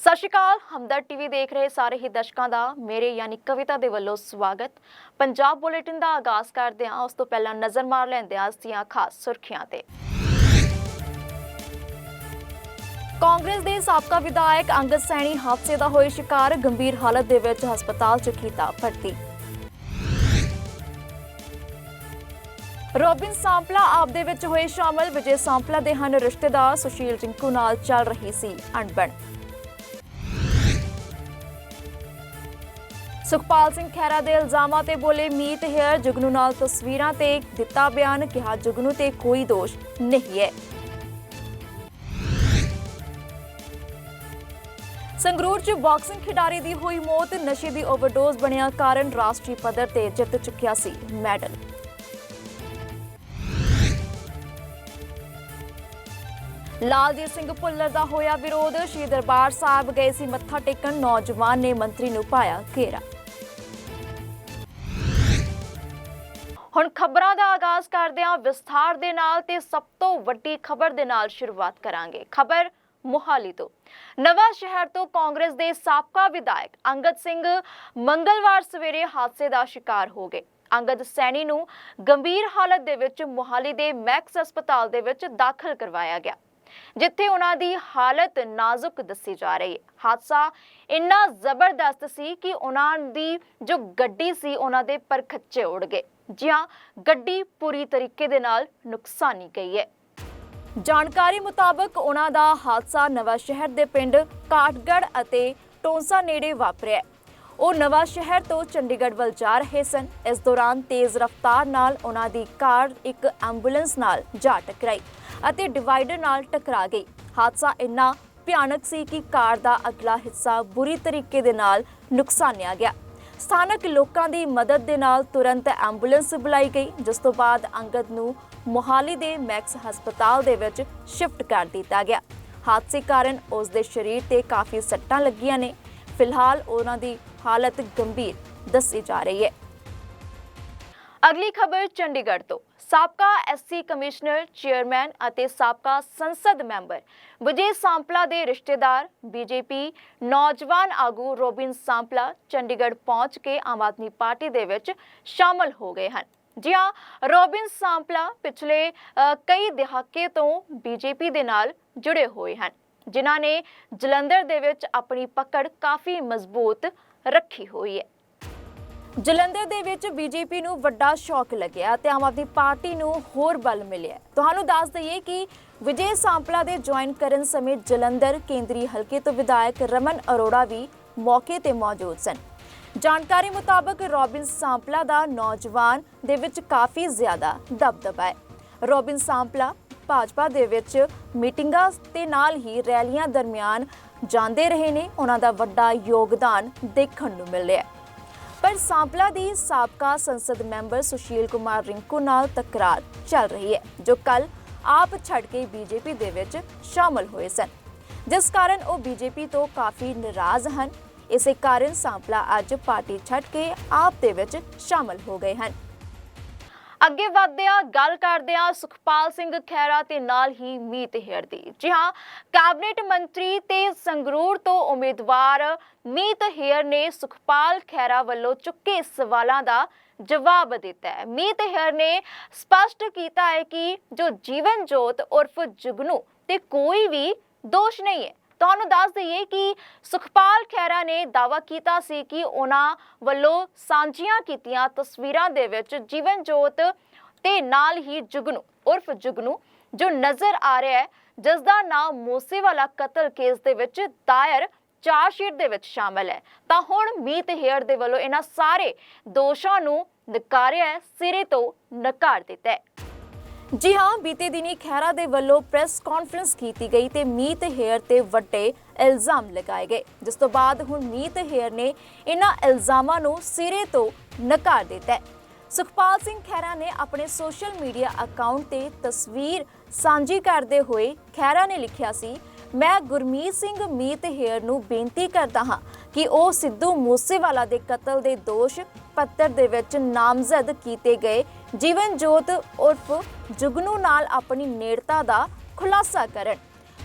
ਸਤਿ ਸ਼੍ਰੀ ਅਕਾਲ ਹਮਦਰ ਟੀਵੀ ਦੇਖ ਰਹੇ ਸਾਰੇ ਹੀ ਦਰਸ਼ਕਾਂ ਦਾ, ਮੇਰੇ ਯਾਨੀ ਕਵਿਤਾ ਦੇ ਵੱਲੋਂ ਸਵਾਗਤ। ਪੰਜਾਬ ਬੁਲੇਟਿਨ ਦਾ ਆਗਾਜ਼ ਕਰਦੇ ਹਾਂ, ਉਸ ਤੋਂ ਪਹਿਲਾਂ ਨਜ਼ਰ ਮਾਰ ਲੈਂਦੇ ਹਾਂ ਅੱਜ ਦੀਆਂ ਖਾਸ ਸੁਰਖੀਆਂ ਤੇ। ਕਾਂਗਰਸ ਦੇ ਸਾਬਕਾ ਵਿਧਾਇਕ ਅੰਗਦ ਸੈਣੀ ਹਾਦਸੇ ਦਾ ਹੋਏ ਸ਼ਿਕਾਰ, ਗੰਭੀਰ ਹਾਲਤ ਦੇ ਵਿੱਚ ਹਸਪਤਾਲ 'ਚ ਕੀਤਾ ਭਰਤੀ। ਰੋਬਿਨ ਸਾਂਪਲਾ ਆਪ ਦੇ ਵਿੱਚ ਹੋਏ ਸ਼ਾਮਲ, ਵਿਜੇ ਸਾਂਪਲਾ ਦੇ ਹਨ ਰਿਸ਼ਤੇਦਾਰ ਸੁਸ਼ੀਲ ਜਿੰਕੂ ਨਾਲ ਚੱਲ ਰਹੀ ਸੀ ਅਣਬਣ। ਸੁਖਪਾਲ ਸਿੰਘ ਖਹਿਰਾ ਦੇ ਇਲਜ਼ਾਮਾਂ ਤੇ ਬੋਲੇ ਮੀਤ ਹੇਅਰ ਜੁਗਨੂ ਨਾਲ ਤਸਵੀਰਾਂ ਤੇ ਦਿੱਤਾ ਬਿਆਨ ਕਿਹਾ ਜੁਗਨੂ ਤੇ ਕੋਈ ਦੋਸ਼ ਨਹੀਂ ਹੈ। ਸੰਗਰੂਰ 'ਚ ਬਾਕਸਿੰਗ ਖਿਡਾਰੀ ਦੀ ਹੋਈ ਮੌਤ, ਨਸ਼ੇ ਦੀ ਓਵਰਡੋਜ਼ ਬਣਿਆ ਕਾਰਨ ਰਾਸ਼ਟਰੀ ਪੱਧਰ ਤੇ ਜਿੱਤ ਚੁੱਕਿਆ ਸੀ ਮੈਡਲ। ਲਾਲਜੀਤ ਸਿੰਘ ਭੁੱਲਰ ਦਾ ਹੋਇਆ ਵਿਰੋਧ, ਸ਼੍ਰੀ ਦਰਬਾਰ ਸਾਹਿਬ ਗਏ ਸੀ ਮੱਥਾ ਟੇਕਣ, ਨੌਜਵਾਨ ਨੇ ਮੰਤਰੀ ਨੂੰ ਪਾਇਆ ਘੇਰਾ। ਹੁਣ ਖਬਰਾਂ ਦਾ ਆਗਾਜ਼ ਕਰਦੇ ਹਾਂ ਵਿਸਥਾਰ ਦੇ ਨਾਲ ਤੇ ਸਭ ਤੋਂ ਵੱਡੀ ਖਬਰ ਦੇ ਨਾਲ ਸ਼ੁਰੂਆਤ ਕਰਾਂਗੇ। ਖਬਰ ਮੁਹਾਲੀ ਤੋਂ। ਨਵਾਂ ਸ਼ਹਿਰ ਤੋਂ ਕਾਂਗਰਸ ਦੇ ਸਾਬਕਾ ਵਿਧਾਇਕ ਅੰਗਦ ਸਿੰਘ ਮੰਗਲਵਾਰ ਸਵੇਰੇ ਹਾਦਸੇ ਦਾ ਸ਼ਿਕਾਰ ਹੋ ਗਏ। ਅੰਗਦ ਸੈਣੀ ਨੂੰ ਗੰਭੀਰ ਹਾਲਤ ਦੇ ਵਿੱਚ ਮੁਹਾਲੀ ਦੇ ਮੈਕਸ ਹਸਪਤਾਲ ਦੇ ਵਿੱਚ ਦਾਖਲ ਕਰਵਾਇਆ ਗਿਆ, ਜਿੱਥੇ ਉਹਨਾਂ ਦੀ ਹਾਲਤ ਨਾਜ਼ੁਕ ਦੱਸੀ ਜਾ ਰਹੀ ਹੈ। ਹਾਦਸਾ ਇੰਨਾ ਜ਼ਬਰਦਸਤ ਸੀ ਕਿ ਉਹਨਾਂ ਦੀ ਜੋ ਗੱਡੀ ਸੀ, ਉਹਨਾਂ ਦੇ ਪਰਖੱਚੇ ਉੜ ਗਏ। ਜਾਂ ਗੱਡੀ ਪੂਰੀ ਤਰੀਕੇ ਦੇ ਨਾਲ ਨੁਕਸਾਨੀ ਗਈ ਹੈ। ਜਾਣਕਾਰੀ ਮੁਤਾਬਕ ਉਹਨਾਂ ਦਾ ਹਾਦਸਾ ਨਵਾਂ ਸ਼ਹਿਰ ਦੇ ਪਿੰਡ ਕਾਟਗੜ ਅਤੇ ਟੋਂਸਾ ਨੇੜੇ ਵਾਪਰਿਆ ਉਹ ਨਵਾਂ ਸ਼ਹਿਰ ਤੋਂ ਚੰਡੀਗੜ੍ਹ ਵੱਲ ਜਾ ਰਹੇ ਸਨ। ਇਸ ਦੌਰਾਨ ਤੇਜ਼ ਰਫ਼ਤਾਰ ਨਾਲ ਉਹਨਾਂ ਦੀ ਕਾਰ ਇੱਕ ਐਂਬੂਲੈਂਸ ਨਾਲ ਜਾ ਟਕਰਾਈ ਅਤੇ ਡਿਵਾਈਡਰ ਨਾਲ ਟਕਰਾ ਗਈ। ਹਾਦਸਾ ਇੰਨਾ ਭਿਆਨਕ ਸੀ ਕਿ ਕਾਰ ਦਾ ਅਗਲਾ ਹਿੱਸਾ ਬੁਰੀ ਤਰੀਕੇ ਦੇ ਨਾਲ ਨੁਕਸਾਨਿਆ ਗਿਆ। ਸਥਾਨਕ ਲੋਕਾਂ ਦੀ ਮਦਦ ਦੇ ਨਾਲ ਤੁਰੰਤ ਐਂਬੂਲੈਂਸ ਬੁਲਾਈ ਗਈ, ਜਿਸ ਤੋਂ ਬਾਅਦ ਅੰਗਦ ਨੂੰ ਮੋਹਾਲੀ ਦੇ ਮੈਕਸ ਹਸਪਤਾਲ ਦੇ ਵਿੱਚ ਸ਼ਿਫਟ ਕਰ ਦਿੱਤਾ ਗਿਆ। ਹਾਦਸੇ ਕਾਰਨ ਉਸ ਦੇ ਸਰੀਰ ਤੇ ਕਾਫੀ ਸੱਟਾਂ ਲੱਗੀਆਂ ਨੇ। ਫਿਲਹਾਲ ਉਹਨਾਂ ਦੀ ਹਾਲਤ ਗੰਭੀਰ ਦੱਸੀ ਜਾ ਰਹੀ ਹੈ। ਅਗਲੀ ਖਬਰ ਚੰਡੀਗੜ੍ਹ ਤੋਂ। ਸਾਬਕਾ ਐਸਸੀ ਕਮਿਸ਼ਨਰ, ਚੇਅਰਮੈਨ ਅਤੇ ਸਾਬਕਾ ਸੰਸਦ ਮੈਂਬਰ ਵਿਜੇ ਸਾਂਪਲਾ ਦੇ ਰਿਸ਼ਤੇਦਾਰ ਬੀਜੇਪੀ ਨੌਜਵਾਨ ਆਗੂ ਰੋਬਿਨ ਸਾਂਪਲਾ ਚੰਡੀਗੜ੍ਹ ਪਹੁੰਚ ਕੇ ਆਮ ਆਦਮੀ ਪਾਰਟੀ ਦੇ ਵਿੱਚ ਸ਼ਾਮਲ ਹੋ ਗਏ ਹਨ। ਜੀ ਹਾਂ ਰੋਬਿਨ ਸਾਂਪਲਾ ਪਿਛਲੇ ਕਈ ਦਹਾਕੇ ਤੋਂ ਬੀਜੇਪੀ ਦੇ ਨਾਲ ਜੁੜੇ ਹੋਏ ਹਨ, ਜਿਨ੍ਹਾਂ ਨੇ ਜਲੰਧਰ ਦੇ ਵਿੱਚ ਆਪਣੀ ਪਕੜ ਕਾਫੀ ਮਜ਼ਬੂਤ ਰੱਖੀ ਹੋਈ ਹੈ। ਜਲੰਧਰ ਦੇ ਵਿੱਚ ਬੀਜੇਪੀ ਨੂੰ ਵੱਡਾ ਸ਼ੌਕ ਲੱਗਿਆ ਤੇ ਆਮ ਆਦਮੀ ਪਾਰਟੀ ਨੂੰ ਹੋਰ ਬਲ ਮਿਲਿਆ। ਤੁਹਾਨੂੰ ਦੱਸ ਦਈਏ ਕਿ ਵਿਜੇ ਸਾਂਪਲਾ ਦੇ ਜੁਆਇਨ ਕਰਨ ਸਮੇਂ ਜਲੰਧਰ ਕੇਂਦਰੀ ਹਲਕੇ ਤੋਂ ਵਿਧਾਇਕ ਰਮਨ ਅਰੋੜਾ ਵੀ ਮੌਕੇ ਤੇ ਮੌਜੂਦ ਸਨ। ਜਾਣਕਾਰੀ ਮੁਤਾਬਕ ਰੋਬਿਨ ਸਾਂਪਲਾ ਦਾ ਨੌਜਵਾਨ ਦੇ ਵਿੱਚ ਕਾਫੀ ਜ਼ਿਆਦਾ ਦਬਦਬਾ ਹੈ। ਰੋਬਿਨ ਸਾਂਪਲਾ ਭਾਜਪਾ ਦੇ ਵਿੱਚ ਮੀਟਿੰਗਾਂ ਤੇ ਨਾਲ ਹੀ ਰੈਲੀਆਂ ਦਰਮਿਆਨ ਜਾਂਦੇ ਰਹੇ ਨੇ। ਉਹਨਾਂ ਦਾ ਵੱਡਾ ਯੋਗਦਾਨ ਦੇਖਣ ਨੂੰ ਮਿਲ ਮਿਲਿਆ। ਪਰ ਸਾਂਪਲਾ ਦੀ ਸਾਬਕਾ ਸੰਸਦ ਮੈਂਬਰ ਸੁਸ਼ੀਲ ਕੁਮਾਰ ਰਿੰਕੂ ਨਾਲ ਤਕਰਾਰ ਚੱਲ ਰਹੀ ਹੈ, ਜੋ ਕੱਲ ਆਪ ਛੱਡ ਕੇ ਬੀਜੇਪੀ ਦੇ ਵਿੱਚ ਸ਼ਾਮਲ ਹੋਏ ਸਨ। ਜਿਸ ਕਾਰਨ ਉਹ ਬੀਜੇਪੀ ਤੋਂ ਕਾਫੀ ਨਾਰਾਜ਼ ਹਨ। ਇਸੇ ਕਾਰਨ ਸਾਂਪਲਾ ਅੱਜ ਪਾਰਟੀ ਛੱਡ ਕੇ ਆਪ ਦੇ ਵਿੱਚ ਸ਼ਾਮਲ ਹੋ ਗਏ ਹਨ। ਅੱਗੇ ਵਧਦੇ ਗੱਲ ਕਰਦਿਆਂ ਸੁਖਪਾਲ ਸਿੰਘ ਖਹਿਰਾ ਤੇ ਨਾਲ ਹੀ ਮੀਤ ਹੇਰ ਦੀ ਜੀ ਹਾਂ, ਕੈਬਨਿਟ ਮੰਤਰੀ ਤੇ ਸੰਗਰੂਰ ਤੋਂ ਉਮੀਦਵਾਰ ਮੀਤ ਹੇਰ ਨੇ ਸੁਖਪਾਲ ਖਹਿਰਾ ਵੱਲੋਂ ਚੁੱਕੇ ਸਵਾਲਾਂ ਦਾ ਜਵਾਬ ਦਿੱਤਾ ਹੈ। ਮੀਤ ਹੇਰ ਨੇ ਸਪਸ਼ਟ ਕੀਤਾ ਹੈ ਕਿ ਜੋ ਜੀਵਨ ਜੋਤ ਉਰਫ ਜੁਗਨੂ ਤੇ ਕੋਈ ਵੀ ਦੋਸ਼ ਨਹੀਂ ਹੈ। ਤੁਹਾਨੂੰ ਦੱਸ ਦਈਏ ਕਿ ਸੁਖਪਾਲ ਖਹਿਰਾ ਨੇ ਦਾਅਵਾ ਕੀਤਾ ਸੀ ਕਿ ਉਹਨਾਂ ਵੱਲੋਂ ਸਾਂਝੀਆਂ ਕੀਤੀਆਂ ਤਸਵੀਰਾਂ ਦੇ ਵਿੱਚ ਜੀਵਨ ਜੋਤ ਤੇ ਨਾਲ ਹੀ ਜੁਗਨੂ, ਉਰਫ ਜੁਗਨੂ, ਜੋ ਨਜ਼ਰ ਆ ਰਿਹਾ ਹੈ ਜਿਸ ਦਾ ਨਾਮ ਮੋਸੇਵਾਲਾ ਕਤਲ ਕੇਸ ਦੇ ਵਿੱਚ ਦਾਇਰ ਚਾਰਜਸ਼ੀਟ ਦੇ ਵਿੱਚ ਸ਼ਾਮਲ ਹੈ। ਤਾਂ ਹੁਣ ਮੀਤ ਹੇਅਰ ਦੇ ਵੱਲੋਂ ਇਹਨਾਂ ਸਾਰੇ ਦੋਸ਼ਾਂ ਨੂੰ ਨਕਾਰਿਆ ਸਿਰੇ ਤੋਂ ਨਕਾਰ ਦਿੱਤਾ ਹੈ। ਜੀ ਹਾਂ, ਬੀਤੇ ਦਿਨੀ ਖਹਿਰਾ ਦੇ ਵੱਲੋਂ ਪ੍ਰੈਸ ਕਾਨਫਰੰਸ ਕੀਤੀ ਗਈ ਤੇ ਮੀਤ ਹੇਅਰ ਤੇ ਵੱਡੇ ਇਲਜ਼ਾਮ ਲਗਾਏ ਗਏ। ਜਿਸ ਤੋਂ ਬਾਅਦ ਹੁਣ ਮੀਤ ਹੇਅਰ ਨੇ ਇਹਨਾਂ ਇਲਜ਼ਾਮਾਂ ਨੂੰ ਸਿਰੇ ਤੋਂ ਨਕਾਰ ਦਿੱਤਾ ਹੈ। ਸੁਖਪਾਲ ਸਿੰਘ ਖਹਿਰਾ ਨੇ ਆਪਣੇ ਸੋਸ਼ਲ ਮੀਡੀਆ ਅਕਾਊਂਟ ਤੇ ਤਸਵੀਰ ਸਾਂਝੀ ਕਰਦੇ ਹੋਏ ਖਹਿਰਾ ਨੇ ਲਿਖਿਆ ਸੀ ਮੈਂ ਗੁਰਮੀਤ ਸਿੰਘ ਮੀਤ ਹੇਅਰ ਨੂੰ ਬੇਨਤੀ ਕਰਦਾ ਹਾਂ ਕਿ ਉਹ ਸਿੱਧੂ ਮੂਸੇਵਾਲਾ ਦੇ ਕਤਲ ਦੇ ਦੋਸ਼ ਪੱਤਰ ਦੇ ਵਿੱਚ ਨਾਮਜ਼ਦ ਕੀਤੇ ਗਏ। ਜੀਵਨ ਉਰਫ ਜੁਗਨੂ ਨਾਲ ਆਪਣੀ ਨੇੜਤਾ ਦਾ ਖੁਲਾਸਾ ਕਰਨ।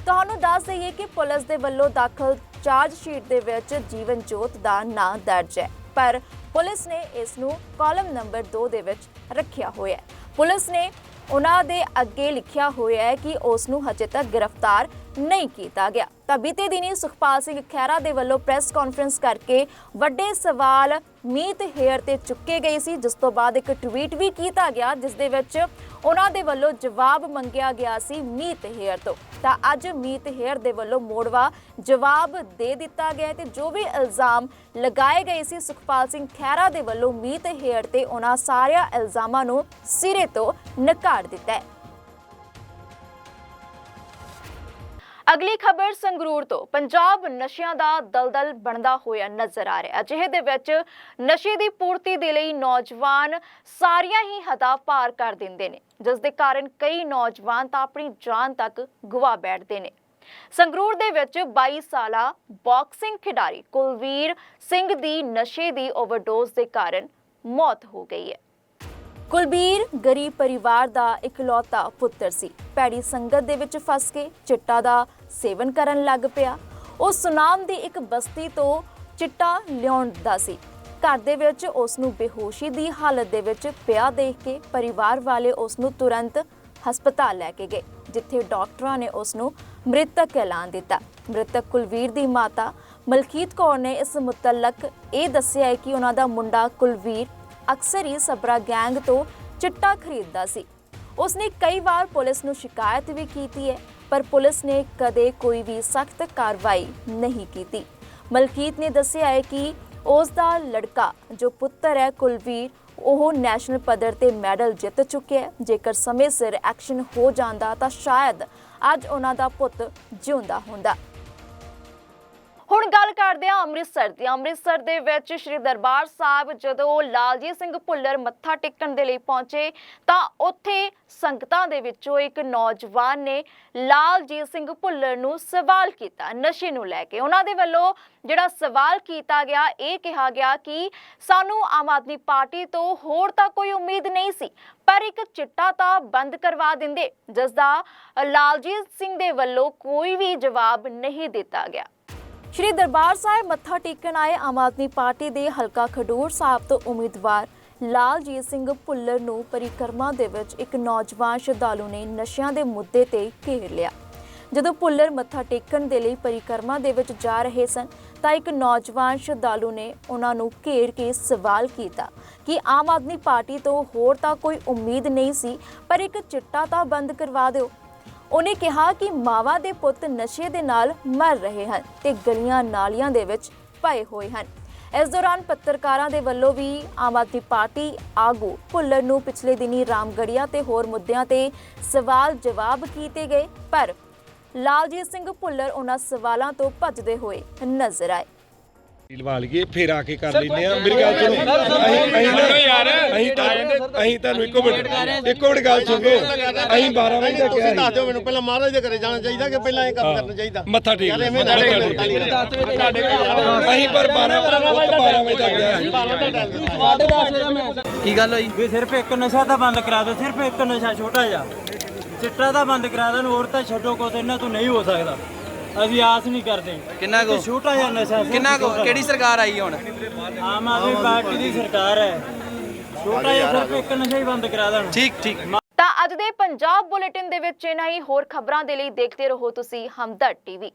ਤੁਹਾਨੂੰ ਦੱਸ ਦਈਏ ਕਿ ਪੁਲਿਸ ਦੇ ਵੱਲੋਂ ਦਾਖਲ ਚਾਰਜ ਸ਼ੀਟ ਦੇ ਵਿੱਚ ਜੀਵਨ ਜੋਤ ਦਾ ਨਾਂ ਦਰਜ ਹੈ। ਪਰ ਪੁਲਿਸ ਨੇ ਇਸ ਨੂੰ ਕਾਲਮ ਨੰਬਰ 2 ਦੇ ਵਿੱਚ ਰੱਖਿਆ ਹੋਇਆ ਹੈ। ਪੁਲਿਸ ਨੇ ਉਹਨਾਂ ਦੇ ਅੱਗੇ ਲਿਖਿਆ ਹੋਇਆ ਹੈ ਕਿ ਉਸ ਨੂੰ ਹਜੇ ਤੱਕ ਗ੍ਰਿਫਤਾਰ ਨਹੀਂ ਕੀਤਾ ਗਿਆ। ਤਾਂ ਬੀਤੇ ਦਿਨੀ ਸੁਖਪਾਲ ਸਿੰਘ ਖਹਿਰਾ ਦੇ ਵੱਲੋਂ ਪ੍ਰੈਸ ਕਾਨਫਰੰਸ ਕਰਕੇ ਵੱਡੇ ਸਵਾਲ ਮੀਤ ਹੇਅਰ ਤੇ ਚੁੱਕੇ ਗਏ ਸੀ, ਜਿਸ ਤੋਂ ਬਾਅਦ ਇੱਕ ਟਵੀਟ ਵੀ ਕੀਤਾ ਗਿਆ, ਜਿਸ ਦੇ ਵਿੱਚ ਉਹਨਾਂ ਦੇ ਵੱਲੋਂ ਜਵਾਬ ਮੰਗਿਆ ਗਿਆ ਸੀ ਮੀਤ ਹੇਅਰ ਤੋਂ। ਤਾਂ ਅੱਜ ਮੀਤ ਹੇਅਰ ਦੇ ਵੱਲੋਂ ਮੋੜਵਾ ਜਵਾਬ ਦੇ ਦਿੱਤਾ ਗਿਆ ਹੈ ਤੇ ਜੋ ਵੀ ਇਲਜ਼ਾਮ ਲਗਾਏ ਗਏ ਸੀ, ਸੁਖਪਾਲ ਸਿੰਘ ਖਹਿਰਾ ਦੇ ਵੱਲੋਂ ਮੀਤ ਹੇਅਰ ਤੇ ਉਹਨਾਂ ਸਾਰਿਆਂ ਇਲਜ਼ਾਮਾਂ ਨੂੰ ਸਿਰੇ ਤੋਂ ਨਕਾਰ ਦਿੱਤਾ ਹੈ। ਅਗਲੀ ਖਬਰ ਸੰਗਰੂਰ ਤੋਂ। ਪੰਜਾਬ ਨਸ਼ਿਆਂ ਦਾ ਦਲਦਲ ਬਣਦਾ ਹੋਇਆ ਨਜ਼ਰ ਆ ਰਿਹਾ। ਅਜਿਹੇ ਦੇ ਵਿੱਚ ਨਸ਼ੇ ਦੀ ਪੂਰਤੀ ਦੇ ਲਈ ਨੌਜਵਾਨ ਸਾਰੀਆਂ ਹੀ ਹੱਦਾਂ ਪਾਰ ਕਰ ਦਿੰਦੇ ਨੇ। ਜਿਸ ਦੇ ਕਾਰਨ ਕਈ ਨੌਜਵਾਨ ਤਾਂ ਆਪਣੀ ਜਾਨ ਤੱਕ ਗਵਾ ਬੈਠਦੇ ਨੇ। ਸੰਗਰੂਰ ਦੇ ਵਿੱਚ 22 ਸਾਲਾ ਬਾਕਸਿੰਗ ਖਿਡਾਰੀ ਕੁਲਵੀਰ ਸਿੰਘ ਦੀ ਨਸ਼ੇ ਦੀ ਓਵਰਡੋਜ਼ ਦੇ ਕਾਰਨ ਮੌਤ ਹੋ ਗਈ ਹੈ। ਕੁਲਬੀਰ ਗਰੀਬ ਪਰਿਵਾਰ ਦਾ ਇਕਲੌਤਾ ਪੁੱਤਰ ਸੀ। ਪੈੜੀ ਸੰਗਤ ਦੇ ਵਿੱਚ ਫਸ ਕੇ ਚਿੱਟਾ ਦਾ ਸੇਵਨ ਕਰਨ ਲੱਗ ਪਿਆ। ਉਹ ਸੁਨਾਮ ਦੀ ਇੱਕ ਬਸਤੀ ਤੋਂ ਚਿੱਟਾ ਲਿਆਉਣ ਦਾ ਸੀ। ਘਰ ਦੇ ਵਿੱਚ ਉਸ ਨੂੰ ਬੇਹੋਸ਼ੀ ਦੀ ਹਾਲਤ ਦੇ ਵਿੱਚ ਪਿਆ ਦੇਖ ਕੇ ਪਰਿਵਾਰ ਵਾਲੇ ਉਸ ਨੂੰ ਤੁਰੰਤ ਹਸਪਤਾਲ ਲੈ ਕੇ ਗਏ, ਜਿੱਥੇ ਡਾਕਟਰਾਂ ਨੇ ਉਸ ਨੂੰ ਮ੍ਰਿਤਕ ਐਲਾਨ ਦਿੱਤਾ। ਮ੍ਰਿਤਕ ਕੁਲਵੀਰ ਦੀ ਮਾਤਾ ਮਲਕੀਤ ਕੌਰ ਨੇ ਇਸ ਮੁਤਲਕ ਇਹ ਦੱਸਿਆ ਹੈ ਕਿ ਉਹਨਾਂ ਦਾ ਮੁੰਡਾ ਕੁਲਵੀਰ ਅਕਸਰ ਹੀ ਸਬਰਾ ਗੈਂਗ ਤੋਂ ਚਿੱਟਾ ਖਰੀਦਦਾ ਸੀ। ਉਸਨੇ ਕਈ ਵਾਰ ਪੁਲਿਸ ਨੂੰ ਸ਼ਿਕਾਇਤ ਵੀ ਕੀਤੀ ਹੈ, ਪਰ ਪੁਲਿਸ ਨੇ ਕਦੇ ਕੋਈ ਵੀ ਸਖਤ ਕਾਰਵਾਈ ਨਹੀਂ ਕੀਤੀ। ਮਲਕੀਤ ਨੇ ਦੱਸਿਆ ਹੈ ਕਿ ਉਸ ਦਾ ਲੜਕਾ ਜੋ ਪੁੱਤਰ ਹੈ ਕੁਲਵੀਰ, ਉਹ ਨੈਸ਼ਨਲ ਪੱਧਰ ਤੇ ਮੈਡਲ ਜਿੱਤ ਚੁੱਕਿਆ ਹੈ। ਜੇਕਰ ਸਮੇਂ ਸਿਰ ਐਕਸ਼ਨ ਹੋ ਜਾਂਦਾ ਤਾਂ ਸ਼ਾਇਦ ਅੱਜ ਉਹਨਾਂ ਦਾ ਪੁੱਤ ਜਿਉਂਦਾ ਹੁੰਦਾ। ਹੁਣ ਗੱਲ ਕਰਦੇ ਹਾਂ ਅੰਮ੍ਰਿਤਸਰ ਦੀ। ਅੰਮ੍ਰਿਤਸਰ ਦੇ ਵਿੱਚ ਸ੍ਰੀ ਦਰਬਾਰ ਸਾਹਿਬ ਜਦੋਂ ਲਾਲਜੀਤ ਸਿੰਘ ਭੁੱਲਰ ਮੱਥਾ ਟੇਕਣ ਦੇ ਲਈ ਪਹੁੰਚੇ, ਤਾਂ ਉੱਥੇ ਸੰਗਤਾਂ ਦੇ ਵਿੱਚੋਂ ਇੱਕ ਨੌਜਵਾਨ ਨੇ ਲਾਲਜੀਤ ਸਿੰਘ ਭੁੱਲਰ ਨੂੰ ਸਵਾਲ ਕੀਤਾ, ਨਸ਼ੇ ਨੂੰ ਲੈ ਕੇ। ਉਹਨਾਂ ਦੇ ਵੱਲੋਂ ਜਿਹੜਾ ਸਵਾਲ ਕੀਤਾ ਗਿਆ, ਇਹ ਕਿਹਾ ਗਿਆ ਕਿ ਸਾਨੂੰ ਆਮ ਆਦਮੀ ਪਾਰਟੀ ਤੋਂ ਹੋਰ ਤਾਂ ਕੋਈ ਉਮੀਦ ਨਹੀਂ ਸੀ, ਪਰ ਇੱਕ ਚਿੱਟਾ ਤਾਂ ਬੰਦ ਕਰਵਾ ਦਿੰਦੇ, ਜਿਸ ਦਾ ਲਾਲਜੀਤ ਸਿੰਘ ਦੇ ਵੱਲੋਂ ਕੋਈ ਵੀ ਜਵਾਬ ਨਹੀਂ ਦਿੱਤਾ ਗਿਆ। ਸ਼੍ਰੀ ਦਰਬਾਰ ਸਾਹਿਬ ਮੱਥਾ ਟੇਕਣ ਆਏ ਆਮ ਆਦਮੀ ਪਾਰਟੀ ਦੇ ਹਲਕਾ ਖਡੂਰ ਸਾਹਿਬ ਤੋਂ ਉਮੀਦਵਾਰ ਲਾਲਜੀਤ ਸਿੰਘ ਭੁੱਲਰ ਨੂੰ ਪਰਿਕਰਮਾ ਦੇ ਵਿੱਚ ਇੱਕ ਨੌਜਵਾਨ ਸ਼ਰਧਾਲੂ ਨੇ ਨਸ਼ਿਆਂ ਦੇ ਮੁੱਦੇ ਤੇ ਘੇਰ ਲਿਆ। ਜਦੋਂ ਭੁੱਲਰ ਮੱਥਾ ਟੇਕਣ ਦੇ ਲਈ ਪਰਿਕਰਮਾ ਦੇ ਵਿੱਚ ਜਾ ਰਹੇ ਸਨ, ਤਾਂ ਇੱਕ ਨੌਜਵਾਨ ਸ਼ਰਧਾਲੂ ਨੇ ਉਹਨਾਂ ਨੂੰ ਘੇਰ ਕੇ ਸਵਾਲ ਕੀਤਾ ਕਿ ਆਮ ਆਦਮੀ ਪਾਰਟੀ ਤੋਂ ਹੋਰ ਤਾਂ ਕੋਈ ਉਮੀਦ ਨਹੀਂ ਸੀ, ਪਰ ਇੱਕ ਚਿੱਟਾ ਤਾਂ ਬੰਦ ਕਰਵਾ ਦਿਓ। ਉਹਨੇ ਕਿਹਾ ਕਿ ਮਾਵਾ ਦੇ ਪੁੱਤ ਨਸ਼ੇ ਦੇ ਨਾਲ ਮਰ ਰਹੇ ਹਨ ਤੇ ਗਲੀਆਂ ਨਾਲੀਆਂ ਦੇ ਵਿੱਚ ਪਏ ਹੋਏ ਹਨ। ਇਸ ਦੌਰਾਨ ਪੱਤਰਕਾਰਾਂ ਦੇ ਵੱਲੋਂ ਵੀ ਆਮ ਆਦਮੀ ਪਾਰਟੀ ਆਗੂ ਭੁੱਲਰ ਨੂੰ ਪਿਛਲੇ ਦਿਨੀ ਰਾਮਗੜੀਆ ਤੇ ਹੋਰ ਮੁੱਦਿਆਂ ਤੇ ਸਵਾਲ ਜਵਾਬ ਕੀਤੇ ਗਏ, ਪਰ ਲਾਲਜੀਤ ਸਿੰਘ ਭੁੱਲਰ ਉਹਨਾਂ ਸਵਾਲਾਂ ਤੋਂ ਭੱਜਦੇ ਹੋਏ ਨਜ਼ਰ ਆਏ। ਲਵਾ ਲਈਏ ਫੇਰ ਆ ਕੇ ਕਰ ਲੈਨੇ ਆ। ਮੇਰੀ ਗੱਲ ਸੁਣੋ। ਅਸੀਂ ਅਸੀਂ ਅਸੀਂ ਤਾਂ ਅਸੀਂ ਤੁਹਾਨੂੰ ਇੱਕੋ ਮਿੰਟ ਇੱਕੋ ਮਿੰਟ ਗੱਲ ਸੁਣ। ਅਸੀਂ 12 ਵਜੇ ਤੱਕ ਤੁਸੀਂ ਦੱਸ ਕਿਹਾ ਦਿਓ ਮੈਨੂੰ ਪਹਿਲਾਂ ਮਹਾਰਾਜ ਦੇ ਘਰੇ ਜਾਣਾ ਚਾਹੀਦਾ ਕਿ ਪਹਿਲਾਂ ਇਹ ਕੰਮ ਕਰਨਾ ਚਾਹੀਦਾ। ਮੱਥਾ ਟੇਕ ਦੇ। ਅਸੀਂ ਪਰ 12 ਉੱਤ 12 ਵਜੇ ਤੱਕ ਗਿਆ ਸੀ ਕੀ ਗੱਲ ਹੋਈ? ਵੀ ਸਿਰਫ ਇੱਕ ਨਸ਼ਾ ਤਾਂ ਬੰਦ ਕਰਾ ਦਿਓ ਸਿਰਫ ਇੱਕ ਨਸ਼ਾ ਛੋਟਾ ਜਿਹਾ। ਚਿੱਟਾ ਤਾਂ ਬੰਦ ਕਰਾ ਦੇਣ ਹੋਰ ਤਾਂ ਛੱਡੋ ਕੋ ਤੇ ਇਹਨਾਂ ਤੋਂ ਨਹੀਂ ਹੋ ਸਕਦਾ। ਅਸੀਂ ਆਸ ਨਹੀਂ ਕਰਦੇ। ਕਿੰਨਾ ਕੁ? ਛੋਟਾ ਜਿਹਾ ਨਸ਼ਾ ਸਿਰਫ ਕਿੰਨਾ ਕੁ? ਛੋਟਾ ਕਿਹੜੀ ਸਰਕਾਰ ਆਈ ਹੁਣ? ਆਮ ਆਦਮੀ ਪਾਰਟੀ ਦੀ ਸਰਕਾਰ ਹੈ। ਛੋਟਾ ਜਿਹਾ ਸਿਰਫ ਇੱਕ ਨਸ਼ਾ ਹੀ ਬੰਦ ਕਰਾ ਦੇਣ। ਠੀਕ ਠੀਕ। ਤਾਂ ਅੱਜ ਦੇ ਪੰਜਾਬ ਬੁਲੇਟਿਨ ਦੇ ਵਿੱਚ ਇਹਨਾਂ ਹੀ ਹੋਰ ਖਬਰਾਂ ਦੇ ਲਈ ਦੇਖਦੇ ਰਹੋ ਤੁਸੀਂ ਹਮਦਰਦ ਟੀਵੀ।